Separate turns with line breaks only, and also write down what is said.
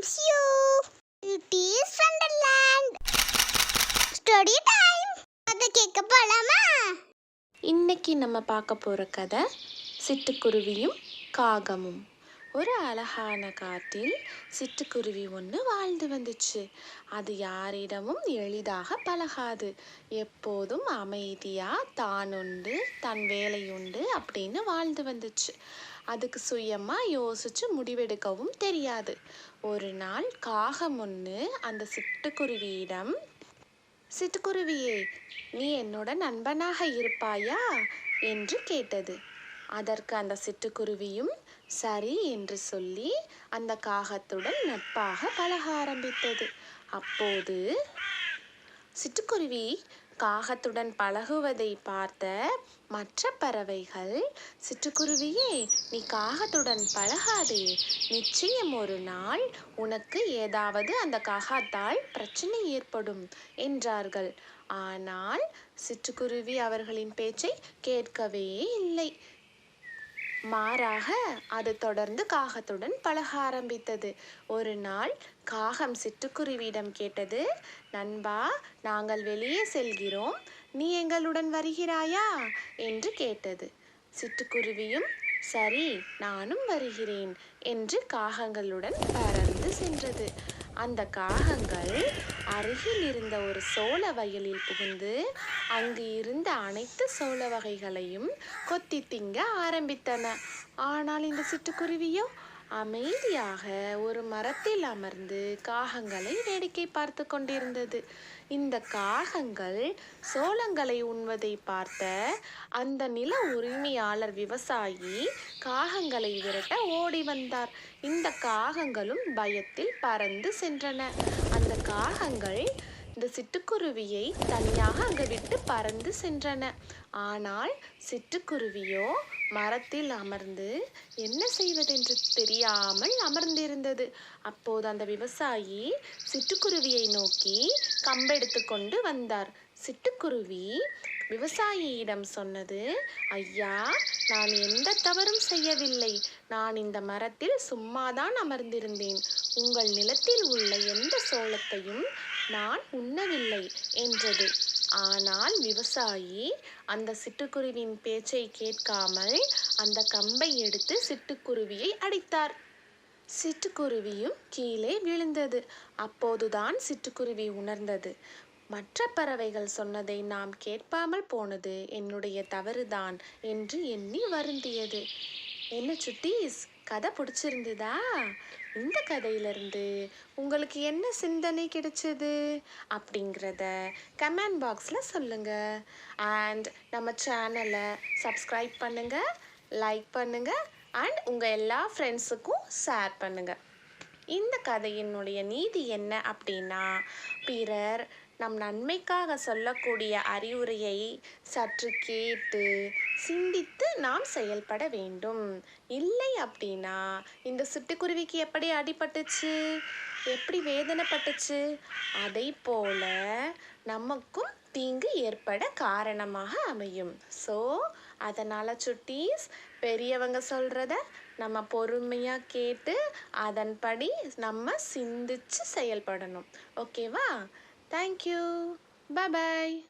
welcomes you. It is Wonderland. Story time. அதை கேட்க போலாமா
இன்னைக்கு நம்ம பார்க்க போகிற கதை சிட்டுக்குருவியும் காகமும் ஒரு அழகான காட்டில் சிட்டுக்குருவி ஒன்று வாழ்ந்து வந்துச்சு. அது யாரிடமும் எளிதாக பழகாது. எப்போதும் அமைதியாக தான் உண்டு தன் வேலை உண்டு அப்படின்னு வாழ்ந்து வந்துச்சு. அதுக்கு சுயமாக யோசித்து முடிவெடுக்கவும் தெரியாது. ஒரு நாள் காகம் ஒன்று அந்த சிட்டுக்குருவியிடம் சிட்டுக்குருவியே நீ என்னோட நண்பனாக இருப்பாயா? என்று கேட்டது. அதற்கு அந்த சிட்டுக்குருவியும் சரி என்று சொல்லி அந்த காகத்துடன் நட்பாக பழக ஆரம்பித்தது. அப்போது சிட்டுக்குருவி காகத்துடன் பழகுவதை பார்த்த மற்ற பறவைகள் சிட்டுக்குருவியே நீ காகத்துடன் பழகாதே. நிச்சயம் ஒரு நாள் உனக்கு ஏதாவது அந்த காகத்தால் பிரச்சனை ஏற்படும் என்றார்கள். ஆனால் சிட்டுக்குருவி அவர்களின் பேச்சை கேட்கவே இல்லை. மாறாக அது தொடர்ந்து காகத்துடன் பழக ஆரம்பித்தது. ஒரு நாள் காகம் சிட்டுக்குருவியிடம் கேட்டது நண்பா நாங்கள் வெளியே செல்கிறோம். நீ எங்களுடன் வருகிறாயா? என்று கேட்டது. சிட்டுக்குருவியும் சரி நானும் வருகிறேன் என்று காகங்களுடன் பறந்து சென்றது. அந்த காகங்கள் அருகில் இருந்த ஒரு சோள வயலில் புகுந்து அங்கு இருந்த அனைத்து சோள வகைகளையும் கொத்தி திங்க ஆரம்பித்தன. ஆனால் இந்த சிட்டுக்குருவியோ அமைதியாக ஒரு மரத்தில் அமர்ந்து காகங்களை வேடிக்கை பார்த்து கொண்டிருந்தது. இந்த காகங்கள் சோளங்களை உண்வதை பார்த்த அந்த நில உரிமையாளர் விவசாயி காகங்களை விரட்ட ஓடி வந்தார். இந்த காகங்களும் பயத்தில் பறந்து சென்றன. அந்த காகங்கள் இந்த சிட்டுக்குருவியை தனியாக அங்கு விட்டு பறந்து சென்றன. ஆனால் சிட்டுக்குருவியோ மரத்தில் அமர்ந்து என்ன செய்வதென்று தெரியாமல் அமர்ந்திருந்தது. அப்போது அந்த விவசாயி சிட்டுக்குருவியை நோக்கி கம்பெடுத்து கொண்டு வந்தார். சிட்டுக்குருவி விவசாயியிடம் சொன்னது ஐயா நான் எந்த தவறும் செய்யவில்லை. நான் இந்த மரத்தில் சும்மாதான் அமர்ந்திருந்தேன். உங்கள் நிலத்தில் உள்ள எந்த சோளத்தையும் நான் உண்ணவில்லை என்றது. ஆனால் விவசாயி அந்த சிட்டுக்குருவியின் பேச்சை கேட்காமல் அந்த கம்பை எடுத்து சிட்டுக்குருவியை அடித்தார். சிட்டுக்குருவியும் கீழே விழுந்தது. அப்போதுதான் சிட்டுக்குருவி உணர்ந்தது. மற்ற பறவைகள் சொன்னதை நாம் கேட்பாமல் போனது என்னுடைய தவறுதான் என்று எண்ணி வருந்தியது. என்ன சுட்டீஸ்? கதை பிடிச்சிருந்ததா? இந்த கதையிலிருந்து உங்களுக்கு என்ன சிந்தனை கிடைச்சது? அப்படிங்கிறத கமெண்ட் பாக்ஸில் சொல்லுங்கள் அண்ட் நம்ம சேனலை சப்ஸ்கிரைப் பண்ணுங்கள் லைக் பண்ணுங்கள் அண்ட் உங்கள் எல்லா ஃப்ரெண்ட்ஸுக்கும் ஷேர் பண்ணுங்கள் இந்த கதையினுடைய நீதி என்ன அப்படின்னா பிறர் நம் நன்மைக்காக சொல்லக்கூடிய அறிவுரையை சற்று கேட்டு சிந்தித்து நாம் செயல்பட வேண்டும். இல்லை அப்படின்னா இந்த சிட்டுக்குருவிக்கு எப்படி அடிபட்டுச்சு? எப்படி வேதனைப்பட்டுச்சு? அதை போல நமக்கும் தீங்கு ஏற்பட காரணமாக அமையும். ஸோ அதனால் சுட்டீஸ் பெரியவங்க சொல்கிறத நம்ம பொறுமையாக கேட்டு அதன்படி நம்ம சிந்திச்சு செயல்படணும். ஓகேவா Thank you. Bye-bye.